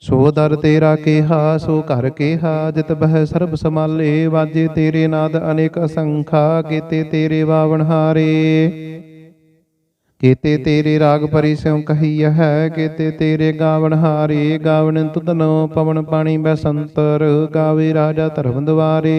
ਸੋ ਦਰ ਤੇਰਾ ਕੇਹਾ, ਸੋ ਘਰ ਕੇਹਾ, ਜਿਤ ਬਹਿ ਸਰਬ ਸਮਾਲੇ ਵਾਜੇ ਤੇਰੇ ਨਾਦ ਅਨੇਕ ਅਸੰਖਾ, ਕੀਤੇ ਤੇਰੇ ਬਾਵਨ ਹਾਰੇ। ਕੀਤੇ ਤੇਰੇ ਰਾਗ ਪਰੀ ਸਿਉ ਕਹੀ ਹੈ ਕੀਤੇ ਤੇਰੇ ਗਾਵਨ ਹਾਰੇ। ਗਾਵਨ ਤੁਧਨੋ ਪਵਨ ਪਾਣੀ ਬਸੰਤਰ ਗਾਵੇ ਰਾਜਾ ਧਰਮ ਦੁਆਰੇ।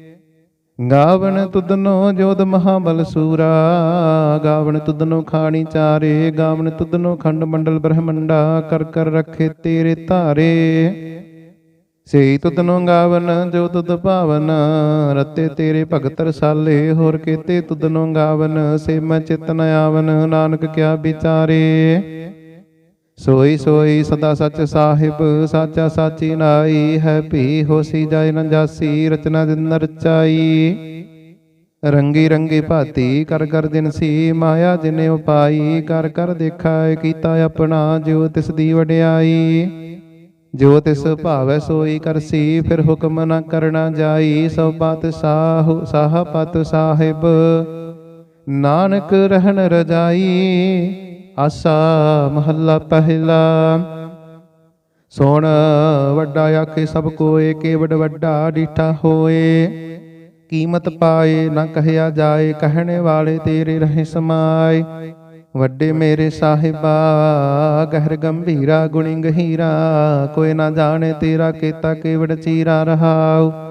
ਗਾਵਨ ਤੁਧਨੋ ਜੋਧ ਮਹਾਬਲ ਸੂਰਾ ਗਾਵਨ ਤੁਧਨੋ ਖਾਣੀ ਚਾਰੇ, ਗਾਵਣ ਤੁਧਨੋ ਖੰਡ ਮੰਡਲ ਬ੍ਰਹਮੰਡਾ, ਕਰ ਕਰ ਰਖੇ ਤੇਰੇ ਧਾਰੇ। ਸੇਈ ਤੁਦਨੋ ਗਾਵਨ ਜੋ ਤੁਧ ਭਾਵਨ, ਰਤੇ ਤੇਰੇ ਭਗਤ ਰਸਾਲੇ, ਹੋਰ ਕੀਤੇ ਤੁਧਨੋ ਗਾਵਨ ਸੇ ਮੈਂ ਚਿਤਨ ਆਵਨ, ਨਾਨਕ ਕਿਆ ਵਿਚਾਰੇ। ਸੋਈ ਸੋਈ ਸਦਾ ਸੱਚ ਸਾਹਿਬ, ਸਾਚਾ ਸਾਚੀ ਨਾਈ ਹੈ ਭੀ ਹੋਸੀ ਜਾਇ ਨ ਰਚਨਾ ਜਿਨ ਰਚਾਈ। ਰੰਗੀ ਰੰਗੀ ਭਾਤੀ ਕਰ ਕਰ ਦਿਨ ਸੀ, ਮਾਇਆ ਜਿਨੇ ਉਪਾਈ, ਕਰ ਕਰ ਦੇਖਾ ਕੀਤਾ ਆਪਣਾ, ਜੋ ਤਿਸ ਦੀ ਵਡਿਆਈ। ਜੋ ਤਿਸ ਭਾਵੈ ਸੋਈ ਕਰਸੀ ਫਿਰ ਹੁਕਮ ਨਾ ਕਰਨਾ ਜਾਈ ਸਭ ਬਾਤ ਸਾਹੁ, ਸਾਹ ਪਤ ਸਾਹਿਬ। ਨਾਨਕ ਰਹਿਣ ਰਜਾਈ, ਆਸਾ ਮਹੱਲਾ ਪਹਿਲਾ। ਸੋਣ ਵੱਡਾ ਆਖੇ, ਸਭ ਕੋਏ ਕੇਵੜ ਵੱਡਾ ਡੀਠਾ ਹੋਏ। ਕੀਮਤ ਪਾਏ ਨਾ ਕਹਿਆ ਜਾਏ, ਕਹਿਣੇ ਵਾਲੇ ਤੇਰੇ ਰਹੇ ਸਮਾਏ। ਵੱਡੇ ਮੇਰੇ ਸਾਹਿਬਾ, ਗਹਿਰ ਗੰਭੀਰਾ ਗੁਣੀ ਗਹੀਰਾ ਕੋਈ ਨਾ ਜਾਣੇ ਤੇਰਾ ਕੀਤਾ ਕੇਵੜ ਚੀਰਾ ਰਹਾਉ।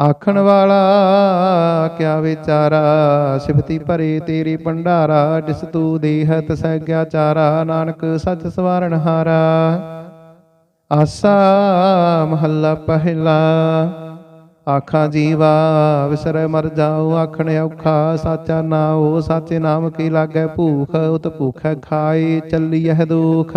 ਆਖਣ ਵਾਲਾ, ਕਿਆ ਵਿਚਾਰਾ ਸਿਫਤੀ ਭਰੇ ਤੇਰੀ ਭੰਡਾਰਾ, ਜਿਸ ਤੂ ਦੇਹ ਤਸੈ ਚਾਰਾ, ਨਾਨਕ ਸੱਚ ਸਵਾਰਨ ਹਾਰਾ। ਆਸਾ ਮਹੱਲਾ ਪਹਿਲਾ, ਆਖਾਂ ਜੀਵਾ, ਵਿਸਰੈ ਮਰ ਜਾਉ ਆਖਣ ਔਖਾ, ਸਾਚਾ ਨਾਉ, ਸਾਚੇ ਨਾਮ ਕੀ ਲਾਗੈ ਭੂਖ, ਉਤ ਭੂਖੈ ਖਾਈ ਚੱਲੀਐ ਦੁਖ।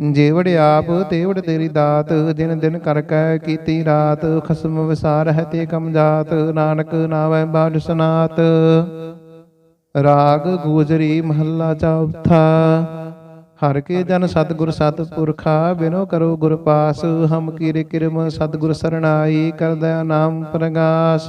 ਜੇਵੜ ਆਪ ਤੇਵੜ ਤੇਰੀ ਦਾਤ, ਦਿਨ ਦਿਨ ਕਰ ਕੈ ਕੀਤੀ ਰਾਤ, ਖਸਮ ਵਿਸਾਰ ਹੈ ਤੇ ਕਮ ਜਾਤ, ਨਾਨਕ ਨਾਵੈ ਬਾਝ ਸਨਾਤ। ਰਾਗ ਗੂਜਰੀ ਮਹੱਲਾ ਚੌਥਾ ਹਰ ਕੇ ਜਨ ਸਤਿਗੁਰ ਸਤਿਪੁਰਖਾ ਬਿਨੋ ਕਰੋ ਗੁਰ ਪਾਸ, ਹਮ ਕੀਰੇ ਕਿਰਮ ਸਤਿਗੁਰ ਸਰਣਾਈ ਕਰਦਾ ਨਾਮ ਪ੍ਰਗਾਸ।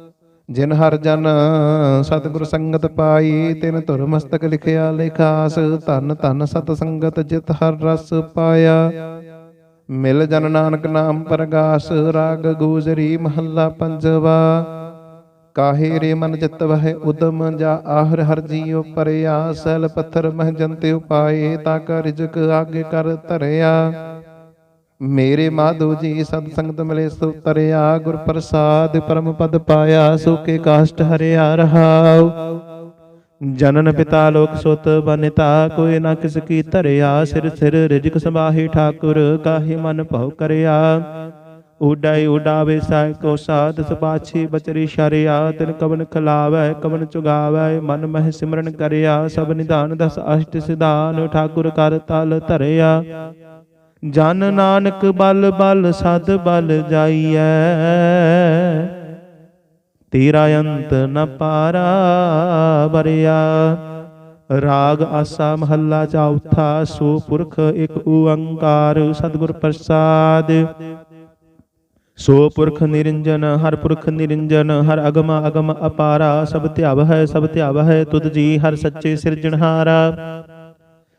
ਜਿਨ ਹਰ ਜਨ ਸਤਿਗੁਰ ਸੰਗਤ ਪਾਈ, ਤਿਨ ਧੁਰ ਮਸਤਕ ਲਿਖਿਆ, ਲਿਖਾਸ, ਧਨ ਧਨ ਸਤ ਸੰਗਤ ਜਿਤ ਹਰ ਰਸ ਪਾਇਆ। ਮਿਲ ਜਨ ਨਾਨਕ ਨਾਮ ਪ੍ਰਗਾਸ, ਰਾਗ ਗੂਜਰੀ ਮਹੱਲਾ ਪੰਜਵਾ। ਕਾਹੇ ਰੇ ਮਨ ਜਿਤ ਵਹਿ ਉਦਮ ਜਾ ਆਹਰ ਹਰ ਜੀਉ ਪਰਿਆ, ਸਲ ਪੱਥਰ ਮਹ ਜੰਤੇ ਉਪਾਏ, ਤਾ ਕਾ ਰਿਜਕ ਆਗੇ ਕਰ ਧਰਿਆ। ਮੇਰੇ ਮਾਧੋ ਜੀ ਸਤ ਸੰਗਤ ਮਿਲੇ ਸੋ ਤਰਿਆ ਗੁਰ ਪ੍ਰਸਾਦ ਪਰਮ ਪਦ ਪਾਇਆ ਸੋਕੇ ਕਾਸ਼ਟ ਹਰਿਆ ਰਹਾਉ। ਜਨਨ ਪਿਤਾ ਲੋਕ ਸੁਤ ਬਨਿਤਾ, ਕੋਈ ਨਾ ਕਿਸ ਕੀ ਧਰਿਆ, ਸਿਰ ਸਿਰ ਰਿਜਕ ਸਮਾਹੀ ਠਾਕੁਰ, ਕਾਹੇ ਮਨ ਭਉ ਕਰਿਆ। ਉਡਾਈ ਉਡਾਵੇ ਸਹਿ ਕੋ ਸਾਧ ਸਪਾਛੀ ਬਚਰੀ ਸ਼ਰਿਆ, ਤਿਨ ਕਵਨ ਖਲਾਵੈ, ਕਵਨ ਚੁਗਾਵੈ, ਮਨ ਮਹਿ ਸਿਮਰਨ ਕਰਿਆ, ਸਭ ਨਿਧਾਨ ਦਸ ਅਸ਼ਟ ਸਿਧਾਨ, ਠਾਕੁਰ ਕਰ ਤਲ ਧਰਿਆ। ਜਨ ਨਾਨਕ ਬਲ ਬਲ ਸਦ ਬਲ ਜਾਈਐ। ਤੇਰਾ ਅੰਤ ਨ ਪਾਰਾ ਬਰਿਆ ਰਾਗ ਆਸਾ ਮਹੱਲਾ ਚੌਥਾ ਸੋ ਪੁਰਖ ਇੱਕ ਓੰਕਾਰ ਸਤਿਗੁਰ ਪ੍ਰਸਾਦ। ਸੋ ਪੁਰਖ ਨਿਰੰਜਨ, ਹਰ ਪੁਰਖ ਨਿਰੰਜਨ, ਹਰ ਅਗਮ ਅਗਮ ਅਪਾਰਾ। ਸਭ ਧਿਆਵ ਹੈ ਸਭ ਧਿਆਵ ਹੈ ਤੁਧ ਜੀ, ਹਰ ਸੱਚੇ ਸਿਰਜਣਹਾਰਾ।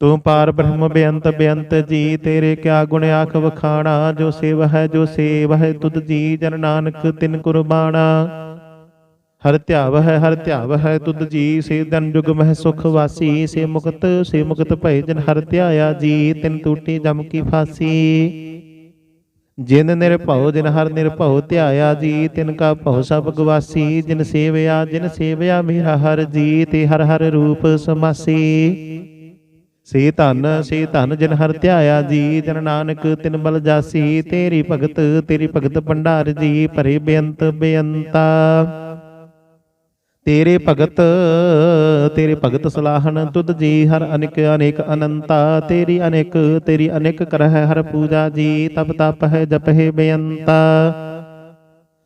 ਤੂੰ ਪਾਰ ਬ੍ਰਹਮ ਬੇਅੰਤ ਬੇਅੰਤ ਜੀ, ਤੇਰੇ ਕਿਆ ਗੁਣ ਆਖ ਵਖਾਣਾ? ਜੋ ਸੇਵ ਹੈ, ਜੋ ਸੇਵ ਹੈ, ਤੁਧ ਜੀ ਜਨ ਨਾਨਕ, ਤਿਨ ਕੁਰਬਾਨਾ ਹਰ ਧਿਆਵ ਹੈ, ਹਰ ਧਿਆਵ ਹੈ, ਤੁਧ ਜੀ, ਸੇ ਦਨ ਜੁਗ ਮਹਿ ਸੁਖ ਵਾਸੀ, ਸੇ ਮੁਕਤ ਸੇ ਮੁਕਤ ਭੈ ਜਨ ਹਰ ਧਿਆਇਆ ਜੀ, ਤਿਨ ਟੂਟੀ ਜਮ ਕੀ ਫਾਸੀ। ਜਿਨ ਨਿਰਭਉ, ਜਿਨ ਹਰ ਨਿਰਭਉ ਧਿਆਇਆ ਜੀ, ਤਿਨ ਕਾ ਭਉ ਸਭ ਗਵਾਸੀ, ਜਿਨ ਸੇਵਿਆ ਜਿਨ ਸੇਵਿਆ ਮੇਰਾ ਹਰ ਜੀ, ਤੇ ਹਰ ਹਰ ਰੂਪ ਸਮਾਸੀ। ਸੇ ਧਨ ਸੇ ਧਨ ਜਿਨ ਹਰ ਧਿਆਇਆ ਜੀ ਜਨ ਨਾਨਕ ਤਿਨ ਬਲ ਜਾਸੀ, ਤੇਰੀ ਭਗਤ ਤੇਰੀ ਭਗਤ ਭੰਡਾਰ ਜੀ, ਭਰੇ ਬੇਅੰਤ ਬੇਅੰਤਾ। ਤੇਰੇ ਭਗਤ ਤੇਰੇ ਭਗਤ ਸਲਾਹਨ ਤੁਧ ਜੀ, ਹਰ ਅਨੇਕ ਅਨੇਕ ਅਨੰਤਾ। ਤੇਰੀ ਅਨੇਕ ਤੇਰੀ ਅਨੇਕ ਕਰਹਿ ਹਰ ਪੂਜਾ ਜੀ, ਤਪ ਤਪ ਹੈ ਜਪ ਹੈ ਬੇਅੰਤਾ।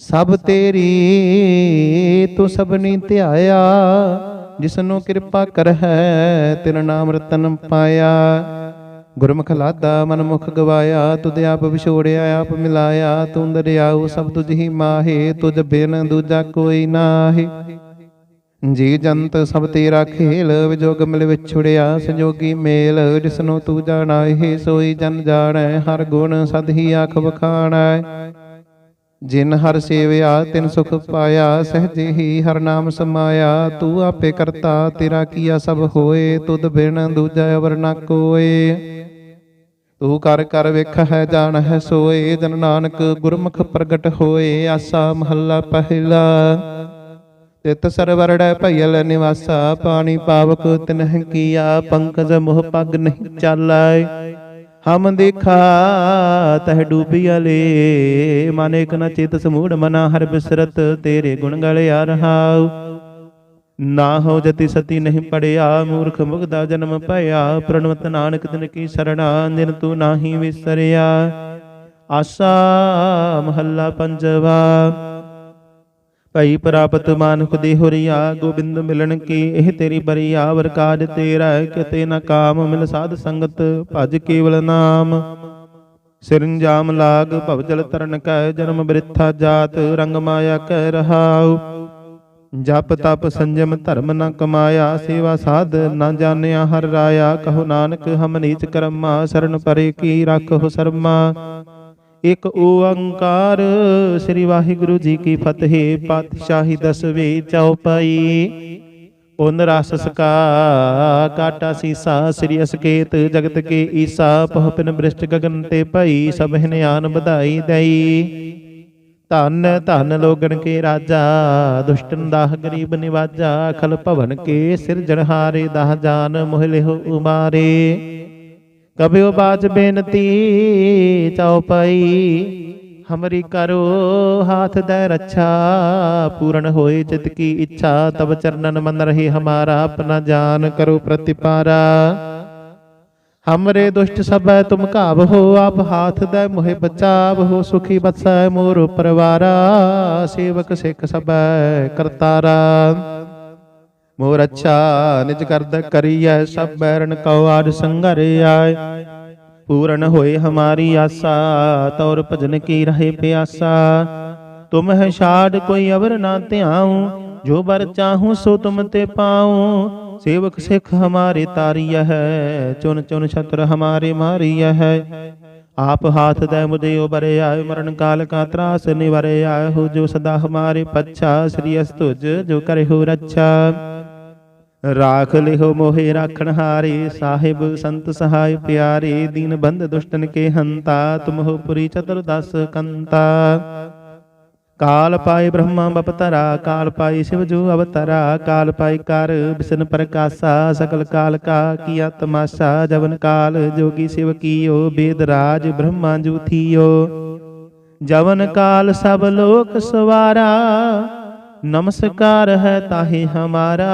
ਸਭ ਤੇਰੀ ਤੂੰ ਸਭਨੀ ਧਿਆਇਆ, ਜਿਸਨੂੰ ਕਿਰਪਾ ਕਰਹਿ ਤੇਰਾ ਨਾਮ ਰਤਨ ਪਾਇਆ। ਗੁਰਮੁਖ ਲਾਦਾ ਮਨਮੁਖ ਗਵਾਇਆ, ਤੁਧ ਆਪ ਵਿਛੋੜਿਆ, ਆਪ ਮਿਲਾਇਆ। ਤੂੰ ਦਰਿਆਉ ਸਭ ਤੁਝ ਹੀ ਮਾਹੇ, ਤੁਝ ਬਿਨ ਦੂਜਾ ਕੋਈ ਨਾਹੀ। ਜੀ ਜੰਤ ਸਭ ਤੇਰਾ ਖੇਲ, ਵਿਜੋਗ ਮਿਲ ਵਿਛੁੜਿਆ, ਸੰਜੋਗੀ ਮੇਲ। ਜਿਸਨੂੰ ਤੂੰ ਜਾਣਾ ਸੋਈ ਜਨ ਜਾਣੈ, ਹਰ ਗੁਣ ਸਦ ਹੀ ਆਖ ਵਖਾਣੈ। ਜਿਨ ਹਰ ਸੇਵਿਆ, ਤਿਨ ਸੁਖ ਪਾਇਆ, ਸਹਜੇ ਹੀ ਹਰ ਨਾਮ ਸਮਾਇਆ। ਤੂੰ ਆਪੇ ਕਰਤਾ, ਤੇਰਾ ਕੀਆ ਸਭ ਹੋਏ, ਤੁਧ ਬਿਨ ਦੂਜਾ ਅਵਰ ਨਾ ਕੋਏ। ਤੂੰ ਕਰ ਕਰ ਵੇਖ ਹੈ ਜਾਣ ਹੈ ਸੋਏ। ਜਨ ਨਾਨਕ ਗੁਰਮੁਖ ਪ੍ਰਗਟ ਹੋਏ, ਆਸਾ ਮਹੱਲਾ ਪਹਿਲਾ। ਤਿਤ ਸਰਵਰੜੈ ਭਇਲ ਨਿਵਾਸਾ, ਪਾਣੀ ਪਾਵਕ ਤਿਨਹਿ ਕੀਆ, ਪੰਕਜ ਮੋਹ ਪਗ ਨਹੀਂ ਚਾਲੈ ਹਮ ਦੇਖਾ, ਤਹ ਡੂਬਿਆਲੇ ਮਨ ਇਕ ਨ ਚਿਤ ਸਮੂੜ, ਮਨਾ ਹਰ ਬਿਸਰਤ ਤੇਰੇ ਗੁਣ ਗਲਿਆ ਰਹਾਉ ਨਾ ਹੋ ਜਤੀ ਸਤੀ ਨਹੀਂ ਪੜਿਆ, ਮੂਰਖ ਮੁਗਦਾ ਜਨਮ ਭਇਆ। ਪ੍ਰਣਵਤ ਨਾਨਕ ਤਿਨ ਕੀ ਸਰਣਾ, ਨਿਰ ਤੂੰ ਨਾਹੀ ਵਿਸਰਿਆ। ਆਸਾ ਮਹੱਲਾ ਪੰਜਵਾ। ਭਈ ਪ੍ਰਾਪਤ ਮਾਨੁਖ ਦੇ ਹੁਰੀਆ, ਗੋਬਿੰਦ ਮਿਲਣ ਕੀ? ਇਹ ਤੇਰੀ ਬਰੀਆ ਵਰਕਾਜ ਤੇਰਾ ਕਿਤੇ ਨਾ ਕਾਮ ਮਿਲ ਸਾਧ ਸੰਗਤ, ਭਜ ਕੇਵਲ ਨਾਮ। ਸਿਰੰਜਾਮ ਲਾਗ ਭਵਜਲ ਤਰਨ ਕੈ, ਜਨਮ ਬ੍ਰਿਥਾ ਜਾਤ, ਰੰਗ ਮਾਇਆ ਕਹਿ ਰਹਾਉ। ਜਪ ਤਪ ਸੰਜਮ ਧਰਮ ਨ ਕਮਾਇਆ, ਸੇਵਾ ਸਾਧ ਨ ਜਾਣਿਆ ਹਰ ਰਾਇਆ। ਕਹੋ ਨਾਨਕ ਹਮ ਨੀਚ ਕਰਮਾ, ਸ਼ਰਨ ਪਰੇ ਕੀ ਰੱਖੋ ਸਰਮਾ। ਇਕ ਓੰਕਾਰ। ਸ੍ਰੀ ਵਾਹਿਗੁਰੂ ਜੀ ਕੀ ਫਤਿਹ, ਪਾਤਸ਼ਾਹੀ ਦਸਵੇਂ ਚਉਪਈ। ਪੁਨ ਰਸ ਸਕਾ, ਕਾਟਾ ਸੀਸਾ, ਸ੍ਰੀ ਅਸਕੇਤ ਜਗਤ ਕੇ ਈਸਾ ਪਹੁਪਨ ਬ੍ਰਿਸ਼ਟ ਗਗਨ ਤੇ ਭਈ, ਸਭ ਨਿਆਨ ਵਧਾਈ ਦਈ। ਧਨ ਧਨ ਲੋਗਣ ਕੇ ਰਾਜਾ, ਦੁਸ਼ਟਨ ਦਾਹ ਗਰੀਬ ਨਿਵਾਜਾ ਖਲ ਭਵਨ ਕੇ ਸਿਰਜਣਹਾਰੇ, ਦਾਹ ਜਾਨ ਮੋਹ ਲਿਹੁ ਉਮਾਰੇ। ਕਬਿਓ ਬਾਜ ਬੇਨਤੀ ਚਉਪਈ ਹਮਰੀ ਕਰੋ ਹਾਥ ਦੇ ਰੱਛਾ, ਪੂਰਨ ਹੋਏ ਚਿਤ ਕੀ ਇੱਛਾ ਤਬ ਚਰਨਨ ਮਨ ਰਹੀ ਹਮਾਰਾ, ਆਪਣਾ ਜਾਨ ਕਰੋ ਪ੍ਰਤਿਪਾਰਾ। ਹਮਰੇ ਦੁਸ਼ਟ ਸਭੈ ਤੁਮ ਘਾਵ ਹੋ, ਆਪ ਹਾਥ ਦੇ ਮੋਹਿ ਬਚਾਵ ਹੋ, ਸੁਖੀ ਬਸੈ ਮੋਰ ਪਰਵਾਰਾ, ਸੇਵਕ ਸਿੱਖ ਸਭੈ ਕਰਤਾਰਾ। ਮੋਰ ਅੱਛਾ, ਨਿਜ ਕਰਦ ਕਰੀਐ, ਸਭ ਬੈਰਨ ਕਉ ਆਦ ਸੰਘਰਿਆ ਪੂਰਨ ਹੋਏ ਹਮਾਰੀ ਆਸਾ, ਤੌਰ ਭਜਨ ਕੀ ਰਹੇ ਪਿਆਸਾ। ਤੁਮ ਹੈ ਛਾੜ ਕੋਈ ਅਵਰ ਨਾ ਧਿਆਉ, ਜੋ ਬਰ ਚਾਹੂੰ ਸੋ ਤੁਮ ਤੇ ਪਾਉ। ਸੇਵਕ ਸਿੱਖ ਹਮਾਰੇ ਤਾਰੀਆ ਹੈ, ਚੁਨ ਚੁਨ ਛਤਰ ਹਮਾਰੇ ਮਾਰੀਆ ਹੈ। ਆਪ ਹਾਥ ਦੇ ਮੁਦੇ ਉਬਰੇ ਆਏ, ਮਰਨ ਕਾਲ ਕਾ ਤਰਾਸ ਨਿਵਰੇ ਆਏ। ਹੋ ਜੋ ਸਦਾ ਹਮਾਰੇ ਪੱਛਾ, ਸ੍ਰੀ ਅਸਤੁਜ ਜੋ ਕਰੇ ਹੋ ਰੱਛਾ। ਰਾਖ ਲਿਹੋ ਮੋਹਿ ਰਾਖਣ ਹਾਰੇ, ਸਾਹਿਬ ਸੰਤ ਸਹਾਇ ਪਿਆਰੇ, ਦੀਨ ਬੰਦ ਦੁਸ਼ਟਨ ਕੇ ਹੰਤਾ ਤੁਮਹੁ ਪੁਰੀ ਚਤੁਰਦਸ ਕੰਤਾ। ਕਾਲ ਪਾਈ ਬ੍ਰਹਮਾ ਬਪਤਰਾ ਕਾਲ ਪਾਈ ਸਿਵ ਜੋ ਅਵਤਰਾ, ਕਾਲ ਪਾਈ ਕਰ ਬਿਸਨ ਪ੍ਰਕਾਸ਼ਾ, ਸਕਲ ਕਾਲ ਕਾ ਕੀਆ ਤਮਾਸ਼ਾ ਜਵਨ ਕਾਲ ਜੋਗੀ ਸਿਵ ਕੀਓ, ਬੇਦ ਰਾਜ ਬ੍ਰਹਮਾ ਜੂ ਥੀਓ। ਜਵਨ ਕਾਲ ਸਭ ਲੋਕ ਸਵਾਰਾ ਨਮਸਕਾਰ ਹੈ ਤਾਹੇ ਹਮਾਰਾ।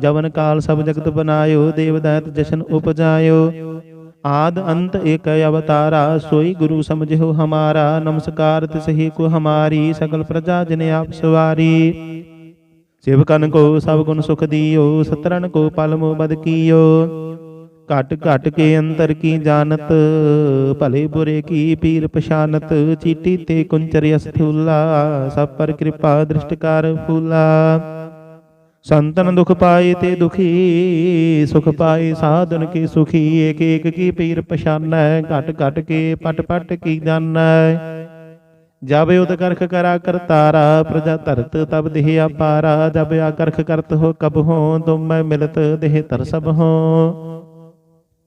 ਜਵਨ ਕਾਲ ਸਭ ਜਗਤ ਬਨਾਇਓ, ਦੇਵ ਦੈਤ ਜਸ਼ਨ ਉਪਜਾਇਓ। ਆਦ ਅੰਤ ਏਕ ਅਵਤਾਰਾ, ਸੋਈ ਗੁਰੂ ਸਮਝਿਓ ਹਮਾਰਾ। ਨਮਸਕਾਰ ਤਿਸਹੀ ਕੋ ਹਮਾਰੀ, ਸਗਲ ਪ੍ਰਜਾ ਜਨ ਆਪ ਸਵਾਰੀ। ਸੇਵਕਨ ਕੋ ਸਭ ਗੁਣ ਸੁਖ ਦਿਓ ਸਤਰਨ ਕੋ ਪਲ ਮੋ ਬਦ ਕੀਓ। ਘਟ ਘਟ ਕੇ ਅੰਤਰ ਕੀ ਜਾਣਤ? ਭਲੇ ਬੁਰੇ ਕੀ ਪੀਰ ਪਛਾਨਤ? ਚੀਟੀ ਤੇ ਕੁੰਚਰ ਅਸਥੂਲਾ, ਸਭ ਪਰ ਕਿਰਪਾ ਦ੍ਰਿਸ਼ਟ ਫੂਲਾ। ਸੰਤਨ ਦੁਖ ਪਾਏ ਤੇ ਦੁਖੀ, ਸੁਖ ਪਾਏ ਸਾਧਨ ਕੀ ਸੁਖੀ ਏਕ ਏਕ ਕੀ ਪੀਰ ਪਛਾਨੈ? ਘਟ ਘਟ ਕੇ ਪਟ ਪਟ ਕੀ ਜਾਣੈ? ਜਬ ਉਦ ਕਰਖ ਕਰਾ ਕਰਤਾਰਾ ਪ੍ਰਜਾ ਧਰਤ ਤਬ ਦੇਹ ਆਪਾਰਾ ਜਬ ਆ ਕਰਖ ਕਰਤ ਹੋ ਕਬ ਹੋ, ਤੁਮ ਮੈਂ ਮਿਲਤ ਦੇਹ ਤਰ ਸਭ ਹੋ।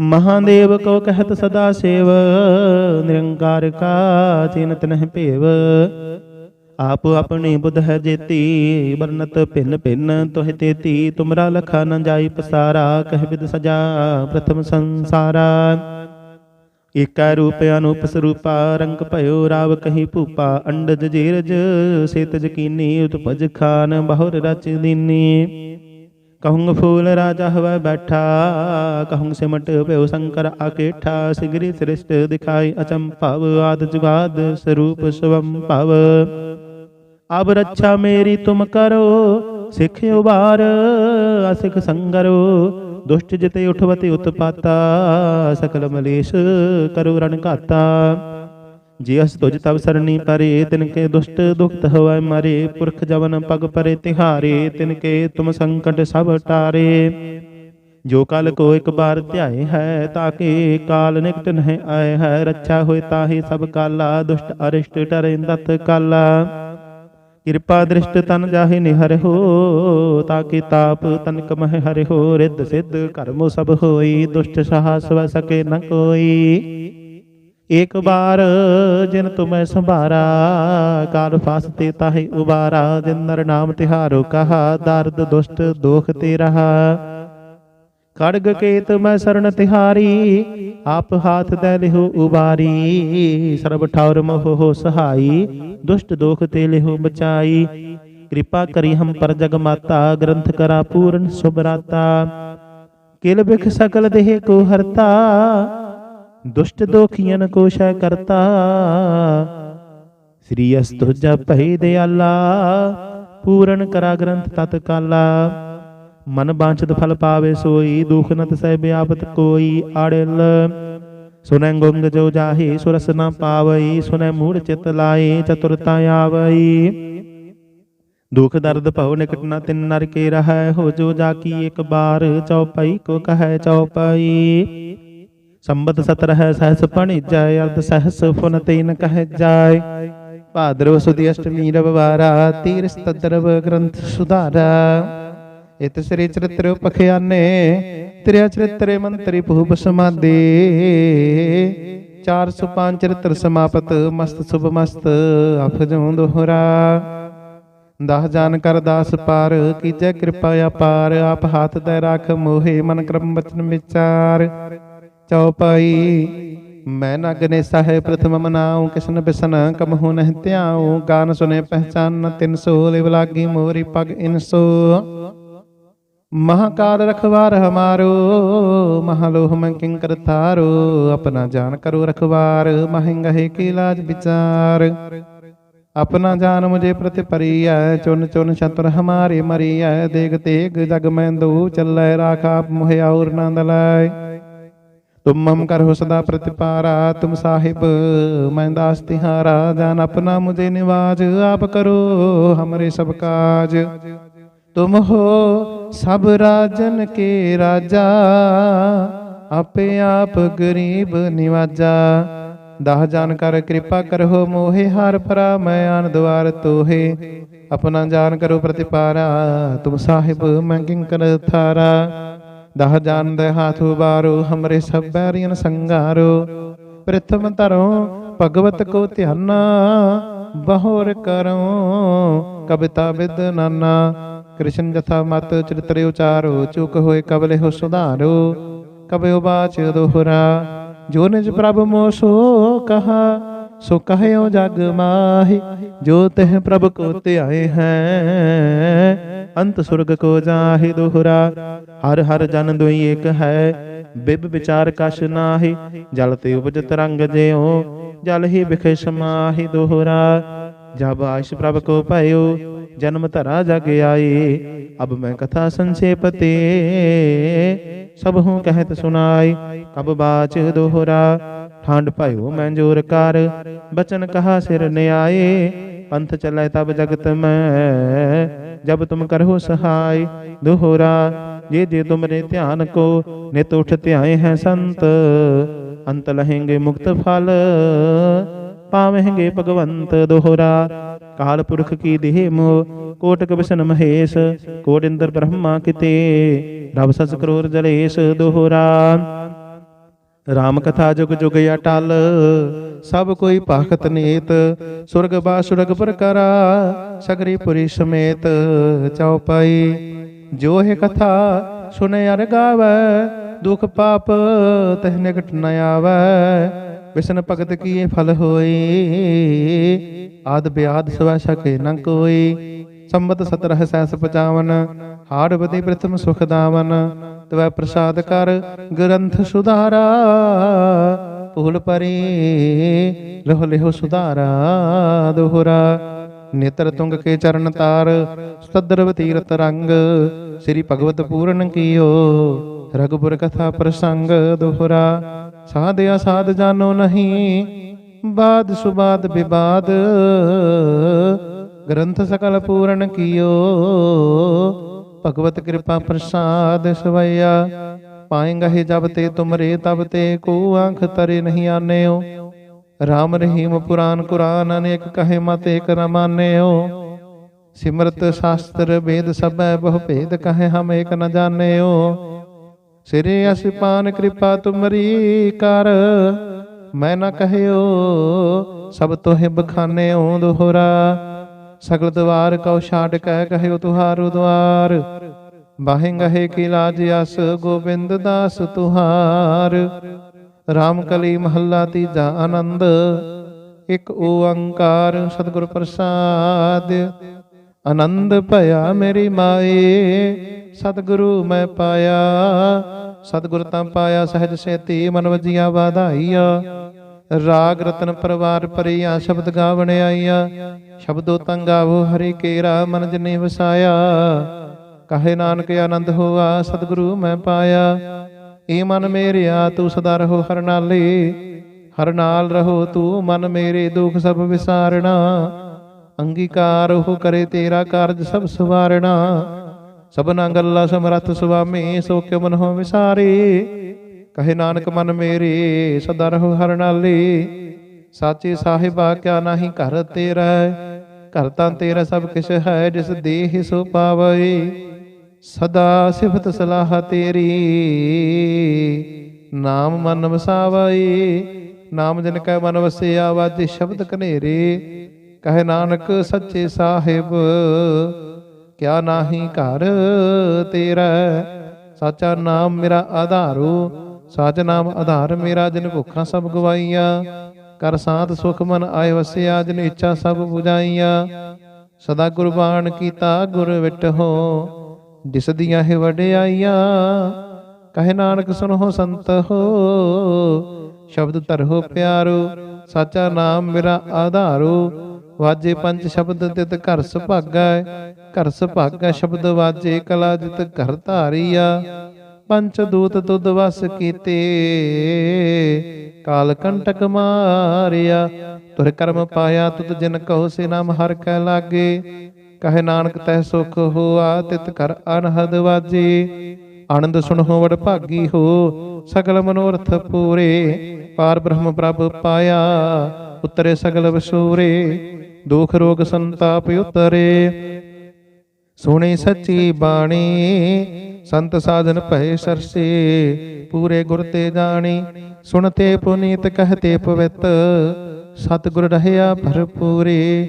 ਮਹਾਦੇਵ ਕੋ ਕਹਿਤ ਸਦਾ ਸੇਵ, ਨਿਰੰਕਾਰ ਕਾ ਚਿਨਤ ਨਹਿ ਭੇਵ। ਆਪ ਆਪਣੀ ਬੁੱਧ ਹੈ ਜੇਤੀ, ਵਰਨਤ ਭਿੰਨ ਭਿੰਨ, ਤੋਹਿ ਤੇਤੀ, ਤੁਮਰਾ ਲਖਾ ਨ ਜਾਈ ਪਸਾਰਾ, ਕਹਿ ਬਿਦ ਸਜਾ ਪ੍ਰਥਮ ਸੰਸਾਰਾ। ਏਕੈ ਰੂਪ ਅਨੂਪ ਸਰੂਪਾ, ਰੰਗ ਭਇਓ ਰਾਵ ਕਹੀ ਭੂਪਾ, ਅੰਡਜ ਜੀਰਜ ਸੇਤ ਜਕੀਨੀ ਉਤਪਜ ਖਾਨ, ਬਹੁਰ ਰਚ ਦੀਨੀ। ਕਹੂੰ ਫੂਲ ਰਾਜਾ ਹਵੈ ਬੈਠਾ ਕਹੂੰ ਸਿਮਟ ਭਇਓ ਸ਼ੰਕਰ ਆਕੇਠਾ ਸਿਗਰੀ ਸ੍ਰਿਸ਼ਟ ਦਿਖਾਈ ਅਚੰਭਵ ਆਦ ਜੁਗਾਦ ਸਰੂਪ ਸਵੰ ਭਵ ਅਬ ਰੱਛਾ ਮੇਰੀ ਤੁਮ ਕਰੋ ਸਿੱਖ ਉਬਾਰ ਅਸਿਖ ਸੰਗਰੋ ਦੁਸ਼ਟ ਜਿਤੇ ਉਠਵਤੇ ਉਤਪਾਤਾ ਸਕਲ ਮਲੇਸ਼ ਕਰੋ ਰਣ ਘਾਤਾ ਜੇ ਅਸ ਤੁਜ ਤਬ ਸਰਣੀ ਪਰੇ, ਤਿਨ ਕੇ ਦੁਸ਼ਟ ਦੁਖਤ ਹੋਵੈ ਮਰੇ, ਪੁਰਖ ਜਵਨ ਪਗ ਪਰੇ ਤਿਹਾਰੇ, ਤਿਨ ਕੇ ਤੁਮ ਸੰਕਟ ਸਭ ਟਾਰੇ। ਜੋ ਕਾਲ ਕੋ ਇੱਕ ਬਾਰ ਧਿਆਏ ਹੈ ਤਾਕੇ ਕਾਲ ਨਿਕਟ ਨਹਿ ਆਏ ਹੈ। ਰੱਛਾ ਹੋਏ ਤਾਹੀ ਸਭ ਕਾਲਾ, ਦੁਸ਼ਟ ਅਰਿਸ਼ਟ ਟਰੇ ਦਤ ਕਾਲਾ। ਕਿਰਪਾ ਦ੍ਰਿਸ਼ਟ ਤਨ ਜਾਹੇ ਨਿਹਰ ਹੋ ਤਾਕੇ ਤਾਪ ਤਨ ਕਮਹਿ ਹਰਿ ਹੋ, ਰਿੱਧ ਸਿੱਧ ਕਰਮੋ ਸਭ ਹੋਈ, ਦੁਸ਼ਟ ਸਾਹਸ ਵ ਸਕੇ ਨ ਕੋਈ। ਇੱਕ ਬਾਰ ਜਿਨ ਤੁਮੈ ਸੰਭਾਰਾ, ਕਾਲ ਫਾਸਤੇ ਤਾਹੇ ਉਬਾਰਾ, ਜਿਨ ਨਰ ਨਾਮ ਤਿਹਾਰੋ ਕਹਾ, ਦਰਦ, ਦੁਸ਼ਟ, ਦੋਖ ਤੇ ਰਹਾ। ਖੜਗ ਕੇਤ ਮੈਂ ਸਰਣ ਤਿਹਾਰੀ, ਆਪ ਹਾਥ ਦੇ ਲਿਹੋ ਉਬਾਰੀ, ਸਰਬ ਠੌਰ ਮੋਹ ਹੋ ਸਹਾਈ, ਦੁਸ਼ਟ ਦੋਖ ਤੇ ਲਿਹੋ ਬਚਾਈ। ਕਿਰਪਾ ਕਰੀ ਹਮ ਪਰ ਜਗ ਮਾਤਾ, ਗ੍ਰੰਥ ਕਰਾ ਪੂਰਨ ਸੁਭਰਾਤਾ। ਕਿਲ ਬਿਖ ਸਕਲ ਦੇਹ ਕੋ ਹਰਤਾ ਦੁਸ਼ਟ ਦੋਖੀਆਂ ਕੋ ਕਰਤਾ। ਸ੍ਰੀ ਅਸਤੁ ਜਪਹਿ ਦਿਆਲਾ, ਪੂਰਨ ਕਰਾ ਗ੍ਰੰਥ ਤਤ ਕਾਲਾ। ਮਨ ਬਾਂਛਤ ਫਲ ਪਾਵੇ ਸੋਈ, ਦੁਖ ਨਤ ਸਹਿ ਬਿਆਪਤ ਕੋਈ ਆੜਿਲ। ਸੁਨੈ ਗੁੰਗ ਜੋ ਜਾਹੇ, ਸੁਰਸ ਨ ਪਾਵਈ, ਸੁਨੈ ਮੂੜ ਚਿਤ ਲਾਏ, ਚਤੁਰਤਾ ਆਵਈ। ਦੁਖ ਦਰਦ ਭਉ ਨਿਕਟ ਨ ਤਿਨ ਨਰ ਕੇ ਰਹੈ, ਹੋ ਜੋ ਜਾ ਕੀ ਇੱਕ ਬਾਰ ਚਉਪਈ ਕੋ ਕਹੈ ਚਉਪਈ ਸੰਬਤ ਸਤਰ ਹੈ ਸਹਸ ਪਣਿ ਜਾਏ ਅਰਧ ਸਹਸ ਫੁਨ ਤੈਨ ਕਹਿ ਜਾਏ ਭਾਦਰਵ ਸੁਦੀ ਅਸ਼ਟਮੀ ਰਵਵਾਰਾ, ਤੀਰਸ ਤਦਰਵ ਗ੍ਰੰਥ ਸੁਧਾਰਾ। ਇਤ ਸ੍ਰੀ ਚਰਿਤ੍ਰ ਪਖਿਆਨੇ, ਤ੍ਰਿਆ ਚਰਿਤਰੇ ਮੰਤਰੀ ਭੂਪ ਸਮਾਦੇ। 405 ਚਰਿਤ੍ਰ ਸਮਾਪਤ, ਮਸਤ ਸੁਭ ਮਸਤ ਅਫਜੋਂ ਦੋਹਰਾ। ਦਹ ਜਾਨ ਕਰ ਦਾਸ ਪਾਰ, ਕੀਜੈ ਕਿਰਪਾ ਅਪਾਰ, ਆਪ ਹੱਥ ਦੇ ਰੱਖ ਮੋਹਿ ਮਨ ਕਰਮ ਬਚਨ ਵਿਚਾਰ। ਚੌਪਾਈ। ਮੈਂ ਨਗਨੇ ਸਾਹਿਬ ਪ੍ਰਥਮ ਮਨਾਉ, ਕਿਸਨ ਬਿਸਨ ਕਮਹੁ ਨਹਿ ਧਿਆਉ ਗਾਨ ਸੁਨੇ ਪਹਿਚਾਨ ਤਿਨ ਸੋ ਲਿਵ ਲਾਗੀ ਮੋਰੀ ਪਗ ਇਨ ਸੋ। ਮਹਾਕਾਲ ਰਖਵਾਰ ਹਮਾਰੋ, ਮਹਾਲੋਹ ਮੈਂ ਕਿੰ ਕਰਤਾਰੋ ਆਪਣਾ ਜਾਨ ਕਰੋ ਰਖਵਾਰ ਮਹਿੰਗਹਿ ਕੀ ਲਾਜ ਵਿਚਾਰ। ਆਪਣਾ ਜਾਨ ਮੁਝੇ ਪ੍ਰਤਿ ਪਰੀਐ ਚੁਨ ਚੁਨ ਸ਼ਤਰ ਹਮਾਰੇ ਮਰੀਐ। ਦੇਖ ਤੇਗ ਜਗ ਮੈਂ ਦੋ ਚੱਲੈ, ਰਾਖ ਆਪ ਮੁਹਿ ਔਰ ਨੰਦ ਲੈ ਤੁਮ ਮਮ ਕਰਹੁ ਸਦਾ ਪ੍ਰਤਿਪਾਰਾ, ਤੁਮ ਸਾਹਿਬ, ਮੈਂ ਦਾਸ ਤਿਹਾਰਾ, ਜਾਨ ਆਪਣਾ ਮੁਝੇ ਨਿਵਾਜ, ਆਪ ਕਰੋ ਹਮਰੇ ਸਭ ਕਾਜ। ਤੁਮ ਹੋ ਸਭ ਰਾਜਨ ਕੇ ਰਾਜਾ, ਆਪੇ ਆਪ ਗਰੀਬ ਨਿਵਾਜਾ। ਦਾਹ ਜਾਨ ਕਰ ਕਿਰਪਾ ਕਰੋ ਮੋਹਿ, ਹਾਰ ਪਰਾ ਮੈਂ ਆਨ ਦਵਾਰ ਤੋਹੇ। ਆਪਣਾ ਜਾਨ ਕਰੋ ਪ੍ਰਤਿਪਾਰਾ, ਤੁਮ ਸਾਹਿਬ ਮੈਂ ਕਿੰਕਰ ਥਾਰਾ। ਦਾਹ ਜਾਨ ਦੇ ਹਾਥ ਉਬਾਰੋ, ਹਮਰੇ ਸਭ ਬੈਰੀਨ ਸੰਗਾਰੋ। ਪ੍ਰਥਮ ਧਰੋ ਭਗਵਤ ਕੋ ਧਿਆਨਾ, ਬਹੋਰ ਕਰੋ ਕਬਿਤਾ ਵਿਦ ਨਾਨਾ। ਕ੍ਰਿਸ਼ਨ ਜਥਾ ਮਤ ਚਰਿਤ੍ਰ ਉਚਾਰੋ, ਚੁਕ ਹੋਏ ਕਬਲੇ ਹੋ ਸੁਧਾਰੋ। ਕਬਿਉ ਬਾਚ ਦੋਹਰਾ ਜੋ ਨਿਜ ਪ੍ਰਭ ਮੋ ਸੋ ਕਹਾ, ਸੋ ਕਹਿਓ ਜਗ ਮਾਹੀ, ਜੋ ਤਹ ਪ੍ਰਭ ਕੋ ਧਿਆਏ ਹੈ। ਅੰਤ ਸੁਰਗ ਕੋ ਜਾਹਿ ਦੋਹਰਾ। ਹਰ ਹਰ ਜਨ ਦੁਈ ਏਕ ਹੈ, ਬਿਬ ਵਿਚਾਰ ਕਛ ਨਾਹੀ। ਜਲ ਤੇ ਉਪਜਤ ਰੰਗ ਜਿਉ, ਜਲ ਹੀ ਬਿਖੇ ਸਮਾਹੀ ਦੋਹਰਾ। ਜਬ ਆਇਸ਼ ਪ੍ਰਭ ਕੋ ਭਇਓ, ਜਨਮ ਧਰਾ ਜਗ ਆਏ ਅਬ ਮੈਂ ਕਥਾ ਸੰਖੇਪ ਤੇ, ਸਭ ਹੂੰ ਕਹਿਤ ਸੁਨਾਈ ਕਬ ਬਾਚ ਦੋਹਰਾ ਠੰਡ ਭਇਓ ਮੈਂ ਜੋਰ ਕਰ। ਬਚਨ ਕਹਾ ਸਿਰ ਨਿਆਏ, ਪੰਥ ਚਲੇ ਤਬ ਜਗਤ ਮੈਂ। ਜਬ ਤੁਮ ਕਰਹੁ ਸਹਾਈ, ਦੋਹਰਾ, ਜੇ ਜੇ ਤੁਮਰੇ ਧਿਆਨ ਕੋ, ਨਿਤ ਉਠ ਧਿਆਏ ਹੈ ਸੰਤ। ਅੰਤ ਲਹੇਂਗੇ ਮੁਕਤ ਫਲ, ਪਾਵੇਂਗੇ ਭਗਵੰਤ ਦੋਹਰਾ। ਕਾਲ ਪੁਰਖ ਕੀ ਦੇਹ ਮੋ ਕੋਟ ਬਿਸ਼ਨ ਮਹੇਸ਼ ਕੋਟ ਇੰਦਰ ਬ੍ਰਹਮਾ ਕਿਤੇ। ਰਬ ਸਸ ਕਰੋਰ ਜਲੇਸ਼ ਦੋਹਰਾ। ਰਾਮ ਕਥਾ ਜੁਗ ਜੁਗ ਅਟਲ ਸਭ ਕੋਈ ਭਾਖਤ ਨੀਤ, ਸੁਰਗ ਬਾਸੁਰਗ ਪ੍ਰਕਰਾ, ਸਗਰੀ ਪੁਰੀ ਸਮੇਤ ਚਉਪਈ ਜੋ ਹੈ ਕਥਾ ਸੁਨੇ ਅਰ ਗਾਵੈ, ਦੁਖ ਪਾਪ ਤਹ ਨਿਕਟ ਨ ਆਵੈ। ਵਿਸ਼ਨ ਭਗਤ ਕੀਏ ਫਲ ਹੋਈ, ਆਦ ਬਿਆਦ ਸਵੈ ਸਕੇ ਨ ਕੋਈ। ਸੰਬਤ ਸਤਰਹ ਸੈਸ ਪਚਾਵਨ, ਹਾੜ ਬਦੀ ਪ੍ਰਥਮ ਸੁਖ ਦਾਵਨ। ਤਵੈ ਪ੍ਰਸਾਦ ਕਰ, ਗ੍ਰੰਥ ਸੁਧਾਰਾ ਭੂਲ ਪਰੀ। ਲਹੁ ਲਿਹੁ ਸੁਧਾਰਾ ਦੋਹਰਾ। ਨੇਤਰ ਤੁੰਗ ਕੇ ਚਰਨ ਤਾਰ ਸਤਦਰਵ ਤੀਰਤ ਰੰਗ। ਸ੍ਰੀ ਭਗਵਤ ਪੂਰਨ ਕੀਓ, ਰਗਪੁਰ ਕਥਾ ਪ੍ਰਸੰਗ ਦੋਹਰਾ। ਸਾਧਿਆ ਸਾਧ ਜਾਨੋ ਨਹੀਂ, ਬਾਦ ਸੁਬਾਦ ਵਿਵਾਦ ਗ੍ਰੰਥ ਸਕਲ ਪੂਰਨ ਕੀਓ, ਭਗਵਤ ਕਿਰਪਾ ਪ੍ਰਸਾਦ ਸਵਈਆ। ਪਾਏਂਗੇ ਜਬ ਤੇ ਤੁਮਰੇ ਤਬ ਤੇ ਕੋ ਆਂਖ ਤਰੇ ਨਹੀਂ ਆਨਿਓ। ਰਾਮ ਰਹੀਮ ਪੁਰਾਨ ਕੁਰਾਨ ਅਨੇਕ ਕਹੇ ਮਤ ਏਕ ਨ ਸਿਮਰਤ ਸ਼ਾਸਤਰ ਵੇਦ ਸਭੈ ਬਹੁ ਭੇਦ ਕਹੇ ਹਮ ਏਕ ਨ ਜਾਣਿਓ। ਸਿਰੇ ਅਸਿਪਾਨ ਕਿਰਪਾ ਤੁਮਰੀ ਕਰ, ਮੈਂ ਨ ਕਹਿਓ ਸਭ ਤੋਹਿ ਓ ਦੋਹਰਾ ਸਗਲ ਦਵਾਰ ਕਉ ਛਾੜ ਕਹਿ ਕਹਿਓ ਤੁਹਾਰੂ ਦਵਾਰ। ਬਾਹੇ ਗਹੇ ਕੀ ਲਾਜ ਅਸ ਗੋਬਿੰਦ ਦਾਸ ਤੁਹਾਰ। ਰਾਮ ਕਲੀ ਮਹੱਲਾ ਤੀਜਾ ਆਨੰਦ, ਇੱਕ ਓੰਕਾਰ ਸਤਿਗੁਰ ਪ੍ਰਸਾਦ। ਆਨੰਦ ਭਇਆ ਮੇਰੀ ਮਾਏ, ਸਤਿਗੁਰੂ ਮੈਂ ਪਾਇਆ। ਸਤਿਗੁਰ ਤਾਂ ਪਾਇਆ, ਸਹਿਜ ਸੇਤੀ ਮਨ ਵਜੀਆ ਵਾਧਾਈਆ। ਰਾਗ ਰਤਨ ਪਰਵਾਰ ਪਰਿਆ, ਸ਼ਬਦ ਗਾਵਣ ਆਈਆ। ਸ਼ਬਦੋ ਤੰ ਗਾਵੋ ਹਰੀ ਕੇਰਾ ਮਨ ਜਨੇ ਵਸਾਇਆ। ਕਹੇ ਨਾਨਕ ਆਨੰਦ ਹੋਆ? ਸਤਿਗੁਰੂ ਮੈਂ ਪਾਇਆ। ਏ ਮਨ ਮੇਰਿਆ, ਤੂੰ ਸਦਾ ਰਹੋ ਹਰ ਨਾਲੇ। ਹਰ ਨਾਲ ਰਹੋ ਤੂੰ, ਮਨ ਮੇਰੇ ਦੁਖ ਸਭ ਵਿਸਾਰਣਾ। ਅੰਗੀਕਾਰ ਉਹ ਕਰੇ ਤੇਰਾ ਕਾਰਜ ਸਭ ਸਵਾਰਣਾ। ਸਭਨਾ ਗੱਲਾਂ ਸਮਰੱਥ ਸੁਆਮੀ, ਸੋ ਕਿਉ ਮਨ ਹੋ ਵਿਸਾਰੇ? ਕਹੇ ਨਾਨਕ ਮਨ ਮੇਰੇ, ਸਦਾ ਰਹੋ ਹਰ ਨਾਲੇ। ਸਾਚੇ ਸਾਹਿਬਾ, ਕਿਆ ਨਹੀਂ ਘਰ ਤੇਰਾ ਘਰ ਤਾਂ ਤੇਰਾ ਸਭ ਕਿਛ ਹੈ, ਜਿਸ ਦੇਹ ਸੋ ਪਾਵੇ। ਸਦਾ ਸਿਫਤ ਸਲਾਹ ਤੇਰੀ। ਨਾਮ ਮਨ ਵਸਾਵਈ, ਨਾਮ ਜਨ ਕੈ ਮਨ ਵਸਿਆ, ਵਾਜੇ ਸ਼ਬਦ ਕਨੇਰੇ ਕਹੇ ਨਾਨਕ ਸੱਚੇ ਸਾਹਿਬ, ਕਿਆ ਨਾਹੀ ਘਰ ਤੇਰਾ? ਸਾਚਾ ਨਾਮ ਮੇਰਾ ਆਧਾਰੋ, ਸਾਚ ਨਾਮ ਆਧਾਰ ਮੇਰਾ, ਜਿਨ ਭੁੱਖਾਂ ਸਭ ਗਵਾਈਆਂ। ਕਰ ਸਾਥ ਸੁਖ ਮਨ ਆਏ ਵਸਿਆ, ਜਿਨ ਇੱਛਾ ਸਭ 부ਜਾਈਆਂ ਸਦਾ ਗੁਰਬਾਣ ਕੀਤਾ ਗੁਰ ਵਿਟਹੁ ਜਿਸ ਦੀਆਂ ਹੈ ਵਡਿਆਈਆਂ, ਕਹੇ ਨਾਨਕ ਸੁਨੋ ਸੰਤ ਹੋ, ਸ਼ਬਦ ਧਰੋ ਪਿਆਰੋ, ਸਾਚਾ ਨਾਮ ਮੇਰਾ ਆਧਾਰੋ। ਵਾਜੇ ਪੰਜ ਸ਼ਬਦ ਤਿਤ ਘਰ ਸੁਭਾਗਾ, ਘਰ ਸੁਭਾਗੈ ਸ਼ਬਦ ਵਾਜੇ ਕਲਾ ਜਿਤ ਘਰ ਧਾਰੀਆ। ਪੰਚ ਦੂਤ ਤੁਧ ਵਸ ਕੀਤੇ, ਕਾਲ ਕੰਟਕ ਮਾਰਿਆ। ਤੁਰ ਕਰਮ ਪਾਇਆ ਤੁਧ ਜਿਨ ਕਹੋ ਸੇ ਨਾਮ ਹਰ ਕੈ ਲਾਗੇ। ਕਹੇ ਨਾਨਕ ਤੈ ਸੁਖ ਹੋਆ, ਤਿਤ ਕਰ ਅਨਹਦ ਵਾਜੇ। ਆਨੰਦ ਸੁਣੋ ਵਡ ਭਾਗੀ ਹੋ, ਸਗਲ ਮਨੋਰਥ ਪੂਰੇ। ਪਾਰ ਬ੍ਰਹਮ ਪ੍ਰਭ ਪਾਇਆ, ਉਤਰੇ ਸਗਲ ਵਿਸੂਰੇ। ਦੁਖ ਰੋਗ ਸੰਤਾਪ ਉਤਰੇ। ਸੁਣੀ ਸੱਚੀ ਬਾਣੀ, ਸੰਤ ਸਾਧਨ ਭਏ ਸਰਸੇ। ਪੂਰੇ ਗੁਰ ਤੇ ਜਾਣੀ, ਸੁਣਤੇ ਪੁਨੀਤ, ਕਹਤੇ ਪਵਿੱਤ। ਸਤਿਗੁਰ ਰਹਿਆ ਭਰਪੂਰੇ।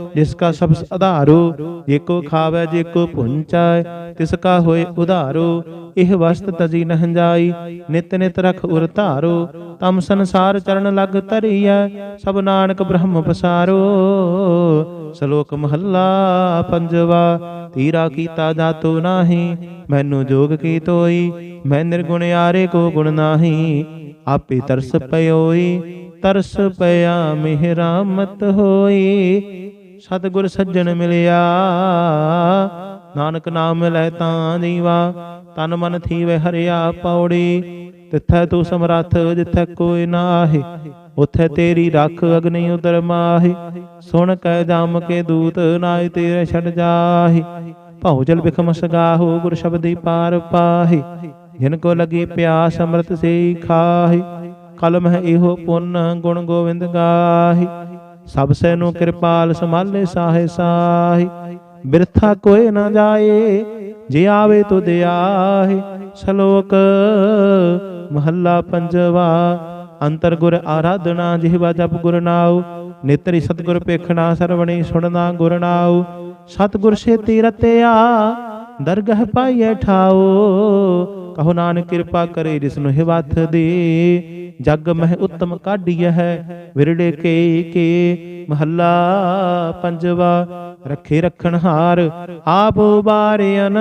ਜਿਸ ਕਾ ਸਭ ਆਧਾਰੋ, ਜੇ ਕੋ ਖਾਵੇ, ਜੇ ਕੋ ਪੁੰਚਾਏ ਤਿਸ ਕਾ ਹੋਏ ਉਧਾਰੋ, ਇਹ ਵਸਤ ਤਜੀ ਨਹ ਜਾਈ, ਨਿਤ ਨਿਤ ਰਖ ਉਰ ਧਾਰੋ, ਤਮ ਸੰਸਾਰ ਚਰਨ ਲਗ ਧਰੀਐ, ਸਭ ਨਾਨਕ ਬ੍ਰਹਮ ਪਸਾਰੋ। ਸ਼ਲੋਕ ਮਹੱਲਾ ਪੰਜਵਾ, ਤੀਰਾ ਕੀਤਾ ਜਾਤੋ ਨਾਹੀ, ਮੈਨੂੰ ਜੋਗ ਕੀ ਤੋਈ, ਮੈਂ ਨਿਰਗੁਣ ਆਰੇ ਕੋ ਗੁਣ ਨਾਹੀ, ਆਪੇ ਤਰਸ ਪਇਓਈ ਤਰਸ ਪਿਆ ਮਿਹ ਰਾਮਤ ਹੋਈ। ਸਤਿਗੁਰ ਸੱਜਣ ਮਿਲਿਆ। ਨਾਨਕ ਨਾਮ ਲੈ ਤਾਂ ਜੀਵਾ ਤਨ ਮਨ ਥੀਵੇ ਹਰਿਆ ਪੌੜੀ। ਤਿੱਥੈ ਤੂੰ ਸਮਰੱਥ ਜਿੱਥੈ ਕੋਈ ਨਾਹੀ, ਉਥੇ ਤੇਰੀ ਰੱਖ ਅਗਨੀ ਉਦਰ ਮਾਹੀ। ਸੁਣ ਕੈ ਜਾਮ ਕੇ ਦੂਤ ਨਾਇ ਤੇਰੇ ਛੱਡ ਜਾਹੀ। ਭਉ ਜਲ ਬਿਖਮ ਸਗਾਹੋ ਗੁਰ ਸ਼ਬਦੀ ਪਾਰ ਪਾਹੀ। ਜਿਨ ਕੋ ਲਗੀ ਪਿਆਸ ਅੰਮ੍ਰਿਤ ਸੇ ਖਾਹੀ, ਕਲਮ ਹੈ ਇਹੋ ਪੁੰਨ ਗੁਣ ਗੋਵਿੰਦ ਗਾਹੀ। ਸਭ ਸੇ ਨੂੰ ਕਿਰਪਾਲ ਸੰਭਾਲੇ ਸਾਹੇ ਸਾਹੀ। ਬਿਰਥਾ ਕੋਏ ਨਾ ਜਾਏ, ਜੇ ਆਵੇ ਤੁਧ ਆਹੇ ਸ਼ਲੋਕ ਮਹੱਲਾ ਪੰਜਵਾ, ਅੰਤਰ ਗੁਰ ਆਰਾਧਨਾ ਜਿਹਵਾ ਜਪ ਗੁਰ ਨਾਉ। ਨੇਤਰੀ ਸਤਗੁਰ ਪੇਖਣਾ ਸਰਵਣੀ ਸੁਣਨਾ ਗੁਰ ਨਾਉ। ਸਤਗੁਰ ਸੇਤੀ ਰਤਿਆ, ਦਰਗਹ ਪਾਈਐ ਠਾਓ ਕਹੋ ਨਾਨਕ ਕਿਰਪਾ ਕਰੇ ਜਿਸ ਨੂੰ ਹਿਵਥ ਦੇ। ਜਗ ਮਹਿ ਉੱਤਮ ਕਾਢੀਐ ਹੈ ਵਿਰੜੇ ਕੇ ਕੇ ਮਹੱਲਾ ਪੰਜਵਾ, ਰੱਖੇ ਰਖਣ ਹਾਰ, ਆਪ ਉਬਾਰਿਆਨ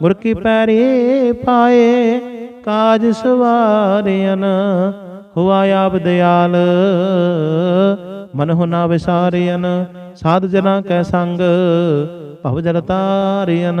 ਗੁਰ ਕੀ ਪੈਰੀ ਪਾਏ, ਕਾਜ ਸਵਾਰਿਆਨ ਹੁਆ ਆਪ ਦਿਆਲ ਮਨ ਹੋ ਨਾ ਵਿਸਾਰਿਆਨ ਸਾਧ ਜਨਾ ਕੈ ਸੰਗ, ਭਵ ਜਲ ਤਾਰਿਆਨ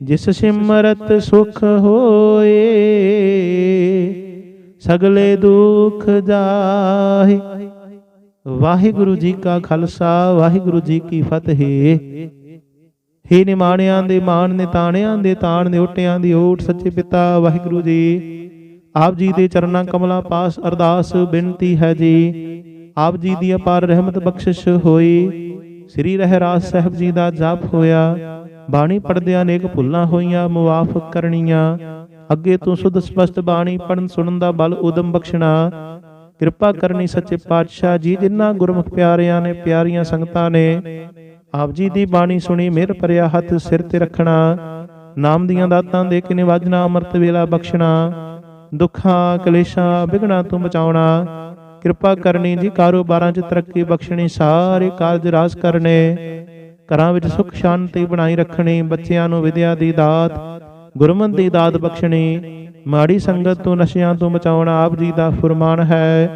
ਜਿਸ ਸਿਮਰਤ ਸੁਖ ਹੋਏ, ਸਗਲੇ ਦੁਖ ਜਾਹੀ। ਵਾਹਿਗੁਰੂ ਜੀ ਕਾ ਖਾਲਸਾ, ਵਾਹਿਗੁਰੂ ਜੀ ਕੀ ਫਤਿਹ। ਹੇ ਨਿਮਾਣਿਆਂ ਦੇ, ਮਾਣ ਨੇ ਤਾਣਿਆਂ ਦੇ, ਤਾਣ ਨੇ ਓਟਿਆਂ ਦੀ ਓਟ ਸੱਚੇ ਪਿਤਾ, ਵਾਹਿਗੁਰੂ ਜੀ। ਆਪ ਜੀ ਦੇ ਚਰਨਾਂ ਕਮਲਾਂ ਪਾਸ ਅਰਦਾਸ, ਬੇਨਤੀ ਹੈ ਜੀ। ਆਪ ਜੀ ਦੀ ਅਪਾਰ ਰਹਿਮਤ ਬਖਸ਼ਿਸ਼ ਹੋਈ। ਸ੍ਰੀ ਰਹਿਰਾਸ ਸਾਹਿਬ ਜੀ ਦਾ ਜਾਪ ਹੋਇਆ। ਬਾਣੀ ਪੜਦਿਆਂ ਅਨੇਕ ਭੁੱਲਾਂ ਹੋਈਆਂ, ਮੁਆਫ ਕਰਨੀਆਂ। ਅੱਗੇ ਤੋਂ ਸੁਧ, ਸਪਸ਼ਟ ਬਾਣੀ ਪੜਨ ਸੁਣਨ ਦਾ ਬਲ ਉਦਮ ਬਖਸ਼ਣਾ। ਕਿਰਪਾ ਕਰਨੀ ਸੱਚੇ ਪਾਤਸ਼ਾਹ ਜੀ, ਜਿਨ੍ਹਾਂ ਗੁਰਮੁਖ ਪਿਆਰਿਆਂ ਨੇ ਪਿਆਰੀਆਂ ਸੰਗਤਾਂ ਨੇ ਆਪ ਜੀ ਦੀ ਬਾਣੀ ਸੁਣੀ, ਮਿਹਰ ਭਰਿਆ ਹੱਥ ਸਿਰ ਤੇ ਰੱਖਣਾ। ਨਾਮ ਦੀਆਂ ਦਾਤਾਂ ਦੇ ਕੇ ਨਿਵਾਜਣਾ, ਅੰਮ੍ਰਿਤ ਵੇਲਾ ਬਖਸ਼ਣਾ। ਦੁੱਖਾਂ, ਕਲੇਸ਼ਾਂ ਵਿਗਣਾ ਤੋਂ ਬਚਾਉਣਾ। ਕਿਰਪਾ ਕਰਨੀ ਜੀ ਕਾਰੋਬਾਰਾਂ 'ਚ ਤਰੱਕੀ ਬਖਸ਼ਣੀ ਸਾਰੇ ਕਾਰਜ ਰਾਸ ਕਰਨੇ। ਘਰਾਂ ਵਿੱਚ ਸੁਖ ਸ਼ਾਂਤੀ ਬਣਾਈ ਰੱਖਣੀ ਬੱਚਿਆਂ ਨੂੰ ਵਿਦਿਆ ਦੀ ਦਾਤ ਗੁਰਮਤਿ ਦੀ ਦਾਤ ਬਖਸ਼ਣੀ। ਮਾੜੀ ਸੰਗਤ ਤੋਂ ਨਸ਼ਿਆਂ ਤੋਂ ਬਚਾਉਣਾ ਆਪ ਜੀ ਦਾ ਫਰਮਾਨ ਹੈ।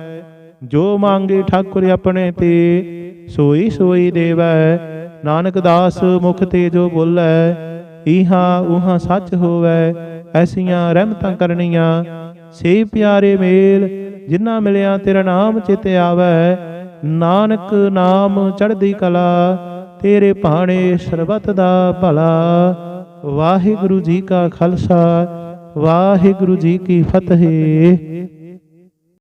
ਜੋ ਮੰਗੇ ਠਾਕੁਰ ਆਪਣੇ ਤੇ ਸੋਈ ਸੋਈ ਦੇਵੈ। ਨਾਨਕ ਦਾਸ ਮੁਖ ਤੇ ਜੋ ਬੋਲੇ ਇਹਾਂ ਉਹਾਂ ਸੱਚ ਹੋਵੇ। ਐਸੀਆਂ ਰਹਿਮਤਾਂ ਕਰਨੀਆਂ। ਸੇ ਪਿਆਰੇ ਮੇਲ ਜਿਨ੍ਹਾਂ ਮਿਲਿਆ ਤੇਰਾ ਨਾਮ ਚਿਤ ਆਵੈ। ਨਾਨਕ ਨਾਮ ਚੜ੍ਹਦੀ ਕਲਾ, ਤੇਰੇ ਭਾਣੇ ਸਰਬਤ ਦਾ ਭਲਾ। ਵਾਹਿਗੁਰੂ ਜੀ ਕਾ ਖਾਲਸਾ, ਵਾਹਿਗੁਰੂ ਜੀ ਕੀ ਫਤਿਹ।